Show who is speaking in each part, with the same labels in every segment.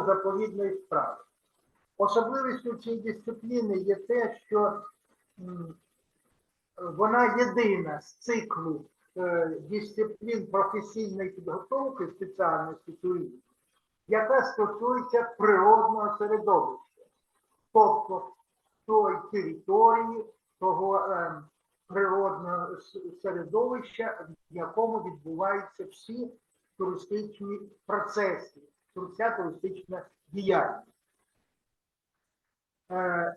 Speaker 1: природно-заповідної справи. Особливістю цієї дисципліни є те, що вона єдина з циклу е, дисциплін професійної підготовки спеціальності туризму, яка стосується природного середовища, тобто тої території, того е, природного середовища, в якому відбуваються всі туристичні процеси, вся туристична діяльність. Е,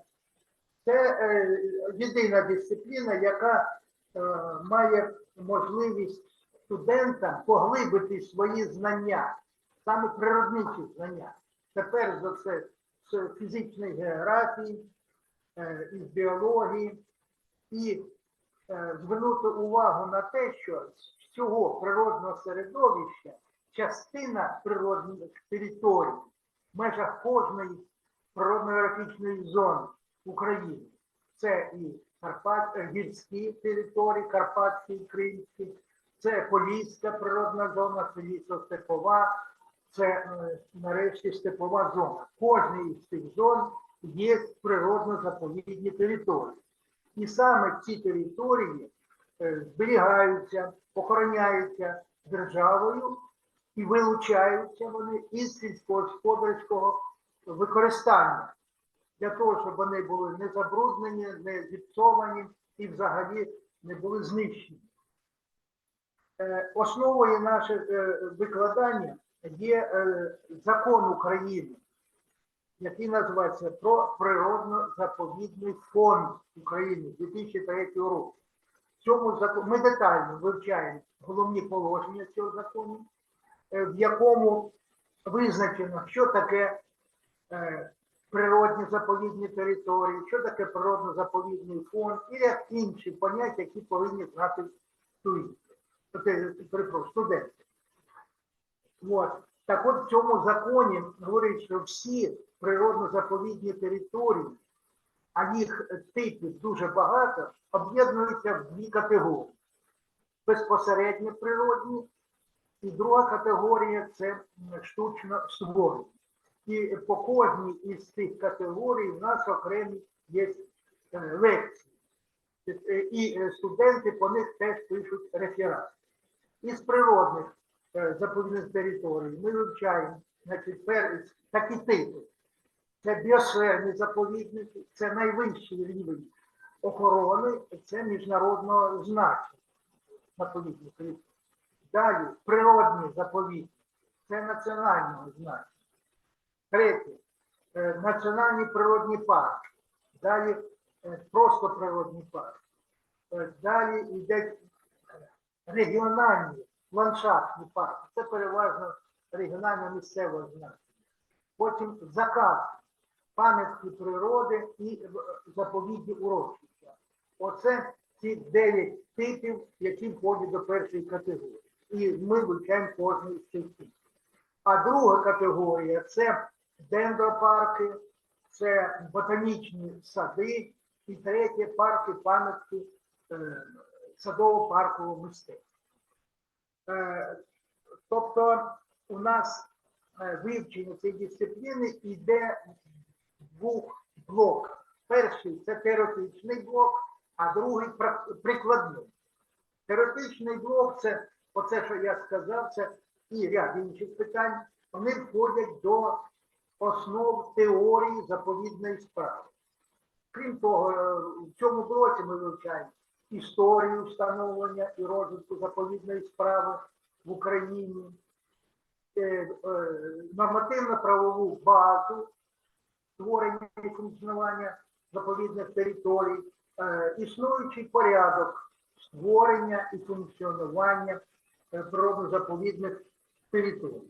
Speaker 1: Це е, єдина дисципліна, яка е, має можливість студентам поглибити свої знання, саме природничі знання. Тепер за це з фізичної географії, із біології, і звернути увагу на те, що з всього природного середовища частина природних територій в межах кожної природно-географічної зони України. Це і Карпат, е, гірські території, Карпатські Кримські, це Поліська природна зона, це лісостепова, це е, нарешті степова зона. Кожній із цих зон є природно-заповідні території. І саме ці території е, зберігаються, охороняються державою і вилучаються вони із сільськогосподарського використання для того, щоб вони були не забруднені, не зіпсовані і взагалі не були знищені. Е, Основою наше е, викладання є е, закон України, який називається про природно-заповідний фонд України 2003 року. Цьому законі ми детально вивчаємо головні положення цього закону, в якому визначено, що таке е, природні заповідні території, що таке природно-заповідний фонд і ряд інші поняття, які повинні знати Тобто, студенти. От. Так от в цьому законі говорить, що всі природно-заповідні території, а їх типів дуже багато, об'єднуються в дві категорії. Безпосередньо природні, і друга категорія це штучно створені. І по кожній із цих категорій в нас окремі є е, лекції. Е, І е, студенти по них теж пишуть реферати. Із природних заповідних територій ми вивчаємо значить, такі типи. Це біосферні заповідники, це найвищий рівень охорони, це міжнародного значення заповідних територій. Далі природні заповідники, це національного значення. Третє е, національні природні парки. Далі е, просто природні парки. Е, Далі йде регіональні ландшафтні парки. Це переважно регіонально місцевого значення. Потім заказ, пам'ятки природи і заповідні урочища. Оце ці дев'ять типів, які входять до першої категорії. І ми вивчаємо кожний з цих типів. А друга категорія це дендропарки, це ботанічні сади, і третє парки пам'ятки е, садово-паркового мистецтва. Е, тобто у нас е, вивчення цієї дисципліни йде в двох блоках. Перший це теоретичний блок, а другий прикладний. Теоретичний блок це оце, що я сказав, це і ряд інших питань. Вони входять до основ теорії заповідної справи. Крім того, е, в цьому блоці ми вивчаємо історію встановлення і розвитку заповідної справи в Україні, е, е, нормативно-правову базу створення і функціонування заповідних територій, існуючий порядок створення і функціонування природно-заповідних територій.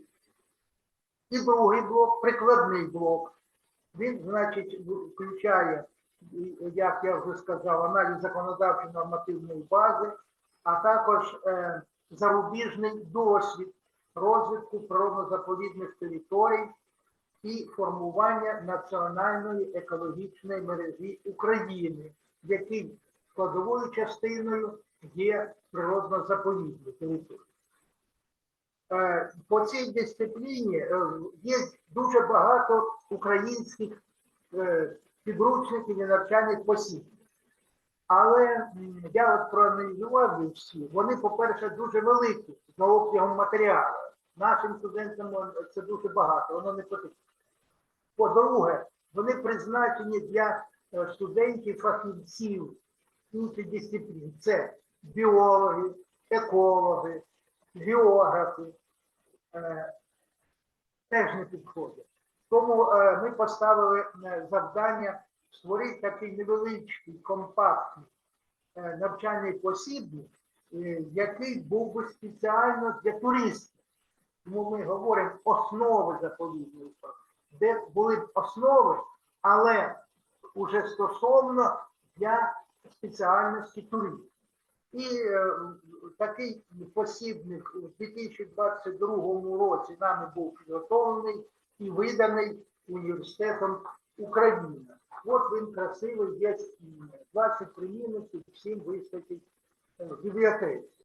Speaker 1: І другий блок, прикладний блок. Він, значить, включає, як я вже сказав, аналіз законодавчої нормативної бази, а також е, зарубіжний досвід розвитку природно-заповідних територій і формування національної екологічної мережі України, в якій складовою частиною є природно-заповідні території. Е, По цій дисципліні е, є дуже багато українських е, підручників і навчальних посіб. Але я от проаналізував всі. Вони, по-перше, дуже великі за обсягом матеріалу. Нашим студентам це дуже багато, воно не потрібно. По-друге, вони призначені для студентів, фахівців інших дисциплін. Це біологи, екологи, географи. Е, Теж не підходять. Тому е, ми поставили е, завдання створити такий невеличкий, компактний навчальний посібник, який був би спеціально для туристів. Тому ми говоримо основи заповідної форми, де були б основи, але уже стосовно для спеціальності туристів. І е, такий посібник у 2022 році нами був підготовлений і виданий університетом України. От він красивий, є м, 20 примінників, всім вистачить е, в бібліотеці.